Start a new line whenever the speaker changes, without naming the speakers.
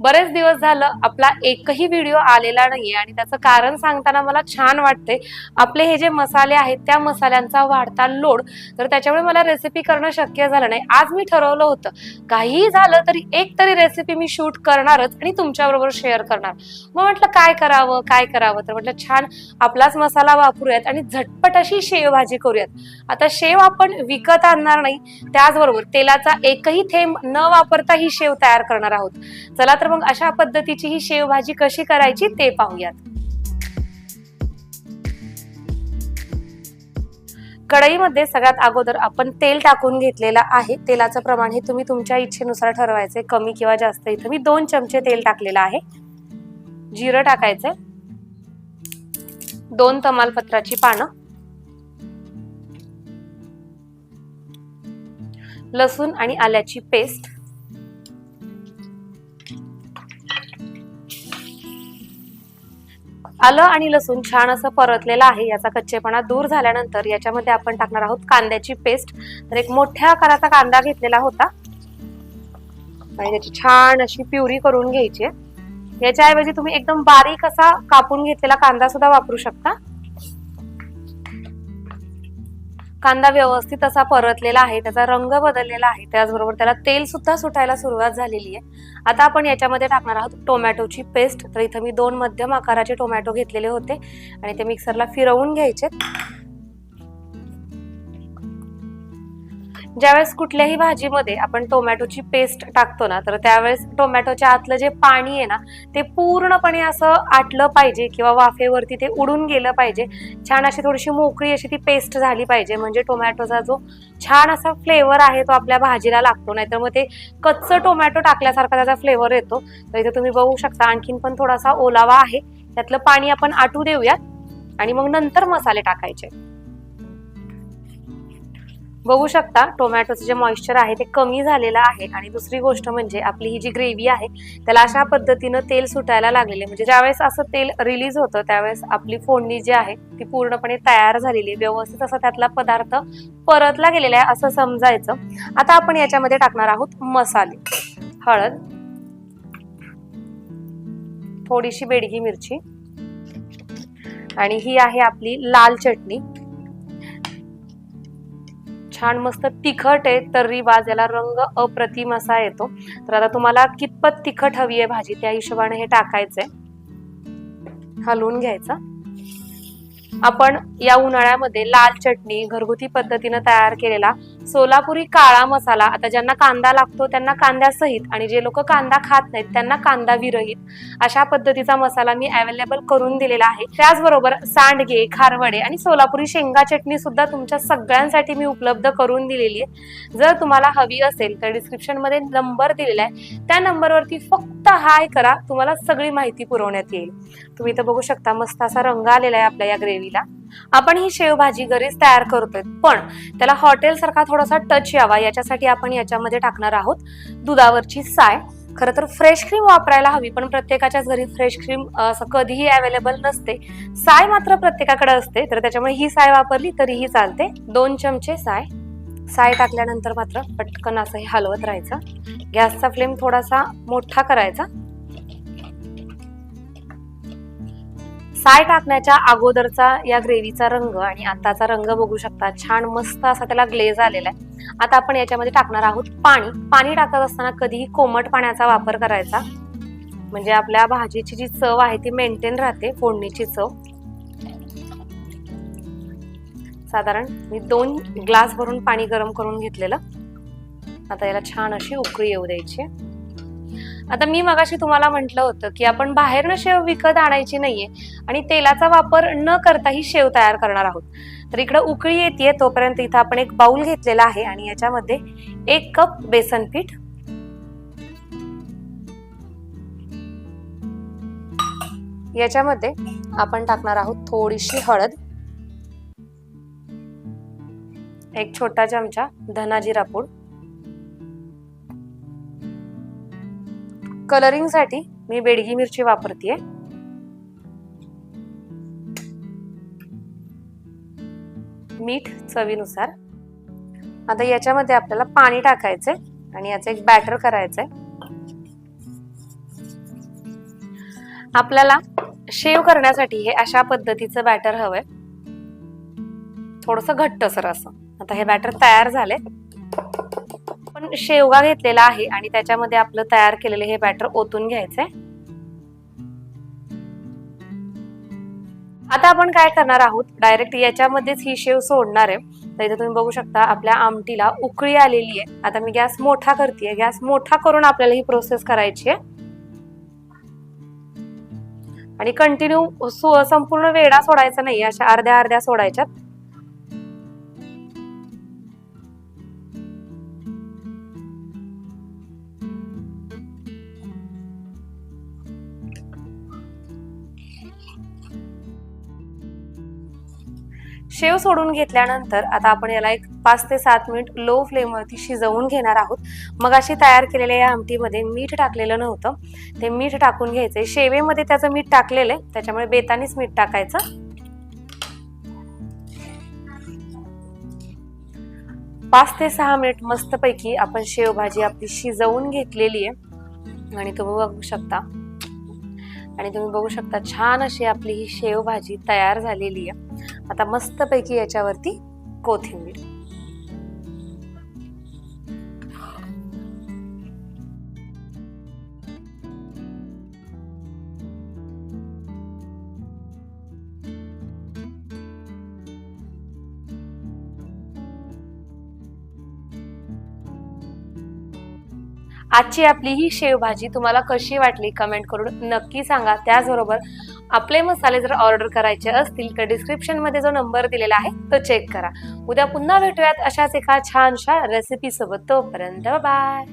बरेच दिवस झालं आपला एकही व्हिडिओ आलेला नाहीये आणि त्याचं कारण सांगताना मला छान वाटते आपले हे जे मसाले आहेत त्या मसाल्यांचा वाढता लोड तर त्याच्यामुळे मला रेसिपी करणं शक्य झालं नाही. आज मी ठरवलं होतं काहीही झालं तरी एक तरी रेसिपी मी शूट करणारच आणि तुमच्याबरोबर शेअर करणार. मग म्हटलं काय करावं? काय करावं? तर म्हटलं छान आपलाच मसाला वापरूयात आणि झटपट अशी शेव भाजी करूयात. आता शेव आपण विकत आणणार नाही त्याचबरोबर तेलाचा एकही थेंब न वापरता ही शेव तयार करणार आहोत. चला तर मग अशा पद्धतीची ही शेव भाजी कशी करायची ते पाहूयात. कढईमध्ये सगळ्यात अगोदर आपण तेल टाकून घेतलेलं आहे. तेलाचं प्रमाण हे तुम्ही तुमच्या इच्छेनुसार ठरवायचे कमी किंवा जास्त इथं मी दोन चमचे तेल टाकलेलं आहे. जिरं टाकायचंय. दोन तमालपत्राची पानं. लसूण आणि आल्याची पेस्ट. आलं आणि लसूण छान असं परतलेलं आहे. याचा कच्चेपणा दूर झाल्यानंतर याच्यामध्ये आपण टाकणार आहोत कांद्याची पेस्ट. तर एक मोठ्या आकाराचा कांदा घेतलेला होता. आणि त्याची छान अशी प्युरी करून घ्यायची याच्याऐवजी तुम्ही एकदम बारीक असा कापून घेतलेला कांदा सुद्धा वापरू शकता. कांदा व्यवस्थित असा परतलेला आहे त्याचा रंग बदललेला आहे त्याचबरोबर त्याला तेल सुद्धा सुटायला सुरुवात झालेली आहे. आता आपण याच्यामध्ये टाकणार आहोत टोमॅटोची पेस्ट. तर इथं मी दोन मध्यम आकाराचे टोमॅटो घेतलेले होते आणि ते मिक्सरला फिरवून घ्यायचे ज्यावेळेस कुठल्याही भाजीमध्ये आपण टोमॅटोची पेस्ट टाकतो ना तर त्यावेळेस टोमॅटोच्या आतलं जे पाणी आहे ना ते पूर्णपणे असं आटलं पाहिजे किंवा वाफेवरती ते उडून गेलं पाहिजे. छान अशी थोडीशी मोकळी अशी ती पेस्ट झाली पाहिजे. म्हणजे टोमॅटोचा जो छान असा फ्लेवर आहे तो आपल्या भाजीला लागतो. नाहीतर मग ते कच्चं टोमॅटो टाकल्यासारखा त्याचा फ्लेवर येतो. तर इथे तुम्ही बघू शकता आणखीन पण थोडासा ओलावा आहे. त्यातलं पाणी आपण आटू देऊयात आणि मग नंतर मसाले टाकायचे. बघू शकता टोमॅटोचं जे मॉइश्चर आहे ते कमी झालेलं आहे. आणि दुसरी गोष्ट म्हणजे आपली ही जी ग्रेव्ही आहे त्याला अशा पद्धतीनं तेल सुटायला लागलेले म्हणजे ज्यावेळेस असं तेल रिलीज होतं त्यावेळेस आपली फोडणी जी आहे ती पूर्णपणे तयार झालेली आहे. व्यवस्थित असा त्यातला पदार्थ परतला गेलेला आहे असं समजायचं. आता आपण याच्यामध्ये टाकणार आहोत मसाले. हळद. थोडीशी बेडगी मिरची. आणि ही आहे आपली लाल चटणी. छान मस्त तिखट आहे तर्री वाज याला रंग अप्रतिम असा येतो. तर आता तुम्हाला कितपत तिखट हवी आहे भाजी त्या हिशोबाने हे टाकायचंय. हलवून घ्यायचं. आपण या उन्हाळ्यामध्ये लाल चटणी घरगुती पद्धतीनं तयार केलेला सोलापुरी काळा मसाला आता ज्यांना कांदा लागतो त्यांना कांद्यासहित आणि जे लोक कांदा खात नाहीत त्यांना कांदा विरहित अशा पद्धतीचा मसाला मी अवेलेबल करून दिलेला आहे. त्याचबरोबर सांडगे खारवडे आणि सोलापुरी शेंगा चटणी सुद्धा तुमच्या सगळ्यांसाठी मी उपलब्ध करून दिलेली आहे. जर तुम्हाला हवी असेल तर डिस्क्रिप्शनमध्ये नंबर दिलेला आहे. त्या नंबरवरती फक्त हाय करा तुम्हाला सगळी माहिती पुरवण्यात येईल. तुम्ही इथं बघू शकता मस्त असा रंग आलेला आहे आपल्या या ग्रेव्हीला आपण ही शेवभाजी घरीच तयार करतोय पण त्याला हॉटेल सारखा थोडासा टच यावा. याच्यासाठी आपण याच्यामध्ये टाकणार आहोत दुधावरची साय. खरं तर फ्रेश क्रीम वापरायला हवी पण प्रत्येकाच्याच घरी फ्रेश क्रीम असं कधीही अवेलेबल नसते. साय मात्र प्रत्येकाकडे असते तर त्याच्यामुळे ही साय वापरली तरीही चालते. दोन चमचे साय. साय टाकल्यानंतर मात्र पटकन असं हे हलवत राहायचं. गॅसचा फ्लेम थोडासा मोठा करायचा. साय टाकण्याच्या अगोदरचा या ग्रेव्हीचा रंग आणि आताचा रंग बघू शकता. छान मस्त असा त्याला ग्लेज आलेला आहे. आता आपण याच्यामध्ये टाकणार आहोत पाणी. पाणी टाकत असताना कधीही कोमट पाण्याचा वापर करायचा. म्हणजे आपल्या भाजीची जी चव आहे ती मेंटेन राहते फोडणीची चव. साधारण मी दोन ग्लास भरून पाणी गरम करून घेतलेलं. आता याला छान अशी उकळी येऊ द्यायची आता मी मगाशी तुम्हाला म्हटलं होतं की आपण बाहेरनं शेव विकत आणायची नाहीये आणि तेलाचा वापर न करता ही शेव तयार करणार आहोत. तर इकडं उकळी येते तोपर्यंत इथं आपण एक बाउल घेतलेला आहे आणि याच्यामध्ये एक कप बेसन पीठ. याच्यामध्ये आपण टाकणार आहोत थोडीशी हळद. एक छोटा चमचा धना जिरा पूड. कलरिंगसाठी मी बेडगी मिरची वापरतेय. मीठ चवीनुसार. आता याच्यामध्ये आपल्याला पाणी टाकायचंय आणि याचं एक बॅटर करायचंय. आपल्याला शेव करण्यासाठी हे अशा पद्धतीचं बॅटर हवंय. थोडस घट्टसर असं. आता हे बॅटर तयार झाले. आपण शेवगा घेतलेला आहे आणि त्याच्यामध्ये आपलं तयार केलेलं हे बॅटर ओतून घ्यायचंय. आता आपण काय करणार आहोत? डायरेक्ट याच्यामध्येच ही शेव सोडणार आहे. तर इथे तुम्ही बघू शकता आपल्या आमटीला उकळी आलेली आहे. आता मी गॅस मोठा करते गॅस मोठा करून आपल्याला ही प्रोसेस करायची आहे. आणि कंटिन्यू संपूर्ण वेळा सोडायचा नाही. अशा अर्ध्या अर्ध्या सोडायच्यात. शेव सोडून घेतल्यानंतर आता आपण याला एक पाच ते सात मिनिट लो फ्लेमवरती शिजवून घेणार आहोत. मग अशी तयार केलेल्या या आमटीमध्ये मीठ टाकलेलं नव्हतं. ते मीठ टाकून घ्यायचंय. शेवेमध्ये त्याचं मीठ टाकलेलं आहे. त्याच्यामुळे बेतानीच मीठ टाकायचं. पाच ते सहा मिनिट मस्तपैकी आपण शेवभाजी आपली शिजवून घेतलेली आहे. आणि तुम्ही बघू शकता. आणि तुम्ही बघू शकता छान अशी आपली ही शेवभाजी तयार झालेली आहे. आता मस्तपैकी याच्यावरती कोथिंबीर. आजची आपली ही शेवभाजी तुम्हाला कशी वाटली कमेंट करून नक्की सांगा. त्याचबरोबर आपले मसाले जर ऑर्डर करायचे असतील तर डिस्क्रिप्शनमध्ये जो नंबर दिलेला आहे तो चेक करा. उद्या पुन्हा भेटूयात अशाच एका छानशा रेसिपी सोबत. तोपर्यंत बाय